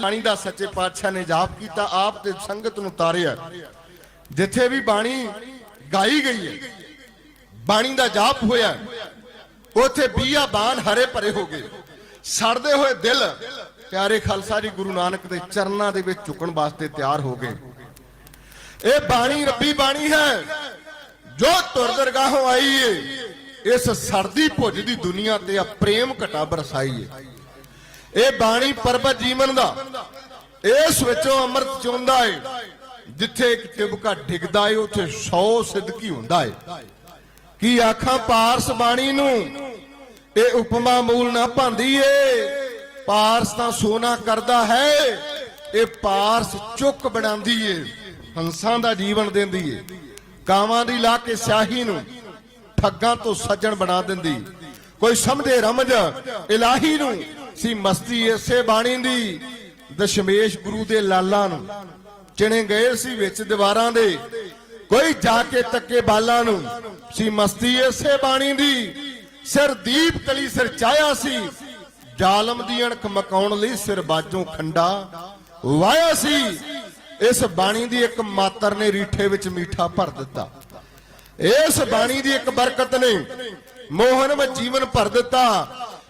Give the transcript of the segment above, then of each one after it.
ਬਾਣੀ ਦਾ ਸੱਚੇ ਪਾਤਸ਼ਾਹ ਨੇ ਜਾਪ ਕੀਤਾ, ਆਪ ਤੇ ਸੰਗਤ ਨੂੰ ਤਾਰਿਆ। ਜਿੱਥੇ ਵੀ ਬਾਣੀ ਗਾਈ ਗਈ ਹੈ, ਬਾਣੀ ਦਾ ਜਾਪ ਹੋਇਆ, ਉਥੇ ਬੀਆ ਬਾਣ ਹਰੇ ਭਰੇ ਹੋ ਗਏ। ਸੜਦੇ ਹੋਏ ਦਿਲ, ਪਿਆਰੇ ਖਾਲਸਾ ਜੀ, ਗੁਰੂ ਨਾਨਕ ਦੇ ਚਰਨਾਂ ਦੇ ਵਿੱਚ ਝੁਕਣ ਵਾਸਤੇ ਤਿਆਰ ਹੋ ਗਏ। ਇਹ ਬਾਣੀ ਰੱਬੀ ਬਾਣੀ ਹੈ, ਜੋ ਤੁਰ ਦਰਗਾਹੋਂ ਆਈ ਏ, ਇਸ ਸਰਦੀ ਭੁੱਜ ਦੀ ਦੁਨੀਆ ਤੇ ਆ ਪ੍ਰੇਮ ਘਟਾ ਬਰਸਾਈ ਏ। ਇਹ ਬਾਣੀ ਪਰਬਤ ਜੀਵਨ ਦਾ ਇਸ ਵਿੱਚੋਂ ਅੰਮ੍ਰਿਤ ਚੋਂਦਾ ਏ, ਜਿੱਥੇ ਇੱਕ ਟਿਬਕਾ ਡਿੱਗਦਾ ਏ, ਉੱਥੇ 100 ਸਿੱਧਕੀ ਹੁੰਦਾ ਏ। ਕੀ ਆਖਾਂ ਪਾਰਸ ਬਾਣੀ ਨੂੰ? ਇਹ ਉਪਮਾ ਮੂਲ ਨਾ ਭਾਂਦੀ ਏ। ਪਾਰਸ ਤਾਂ ਸੋਨਾ ਕਰਦਾ ਹੈ। ਇਹ ਪਾਰਸ ਚੁੱਕ ਬਣਾਉਂਦੀ ਏ, ਹੰਸਾਂ ਦਾ ਜੀਵਨ ਦਿੰਦੀ ਏ। ਕਾਵਾਂ ਦੀ ਲਾ ਕੇ ਸਿਆਹੀ ਨੂੰ ਠੱਗਾਂ ਤੋਂ ਸੱਜਣ ਬਣਾ ਦਿੰਦੀ। ਕੋਈ ਸਮਝੇ ਰਮਜ ਇਲਾਹੀ ਨੂੰ, ਸੀ ਮਸਤੀ ਇਸੇ ਬਾਣੀ ਦੀ। ਦਸ਼ਮੇਸ਼ ਗੁਰੂ ਦੇ ਲਾਲਾਂ ਨੂੰ ਚਿਣੇ ਗਏ ਸੀ ਵਿੱਚ ਦੀਵਾਰਾਂ ਦੇ। ਕੋਈ ਜਾ ਕੇ ਤੱਕੇ ਬਾਲਾਂ ਨੂੰ। ਸੀ ਮਸਤੀ ਇਸੇ ਬਾਣੀ ਦੀ। ਸਿਰ ਦੀਪ ਕਲੀ ਸਿਰ ਚਾਇਆ ਸੀ। ਜ਼ਾਲਮ ਦੀ ਅਣਖ ਮਕਾਉਣ ਲਈ ਸਿਰ ਬਾਜੋਂ ਖੰਡਾ ਵਾਇਆ ਸੀ। ਇਸ ਬਾਣੀ ਦੀ ਇੱਕ ਮਾਤਰ ਨੇ ਰੀਠੇ ਵਿੱਚ ਮੀਠਾ ਭਰ ਦਿੱਤਾ। ਇਸ ਬਾਣੀ ਦੀ ਇੱਕ ਬਰਕਤ ਨੇ ਮੋਹਨ ਵਿੱਚ ਜੀਵਨ ਭਰ ਦਿੱਤਾ।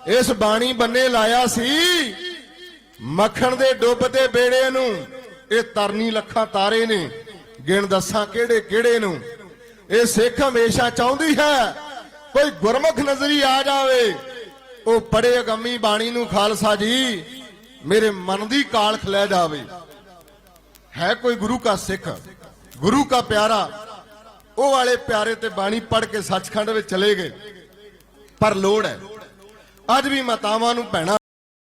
ਇਸ ਬਾਣੀ ਬੰਨੇ ਲਾਇਆ ਸੀ। ਮੱਖਣ ਦੇ ਡੁੱਬਦੇ ਬੇੜੇ ਨੂੰ, ਇਹ ਤਰਨੀ ਲੱਖਾਂ ਤਾਰੇ ਨੇ, ਗਿਣ ਦੱਸਾਂ ਕਿਹੜੇ ਕਿਹੜੇ ਨੂੰ। ਇਹ ਸਿੱਖ ਹਮੇਸ਼ਾ ਚਾਹੁੰਦੀ ਹੈ, ਕੋਈ ਗੁਰਮੁਖ ਨਜ਼ਰੀ ਆ ਜਾਵੇ। ਉਹ ਪੜੇ ਅਗੰਮੀ ਬਾਣੀ ਨੂੰ, ਖਾਲਸਾ ਜੀ, ਮੇਰੇ ਮਨ ਦੀ ਕਾਲਖ ਲੈ ਜਾਵੇ। ਹੈ ਕੋਈ ਗੁਰੂ ਕਾ ਸਿੱਖ, ਗੁਰੂ ਕਾ ਪਿਆਰਾ? ਉਹ ਵਾਲੇ ਪਿਆਰੇ ਤੇ ਬਾਣੀ ਪੜ ਕੇ ਸੱਚਖੰਡ ਵਿੱਚ ਚਲੇ ਗਏ। ਪਰ ਲੋੜ ਹੈ, ਅੱਜ ਵੀ ਮਾਤਾਵਾਂ ਨੂੰ ਭੈਣਾਂ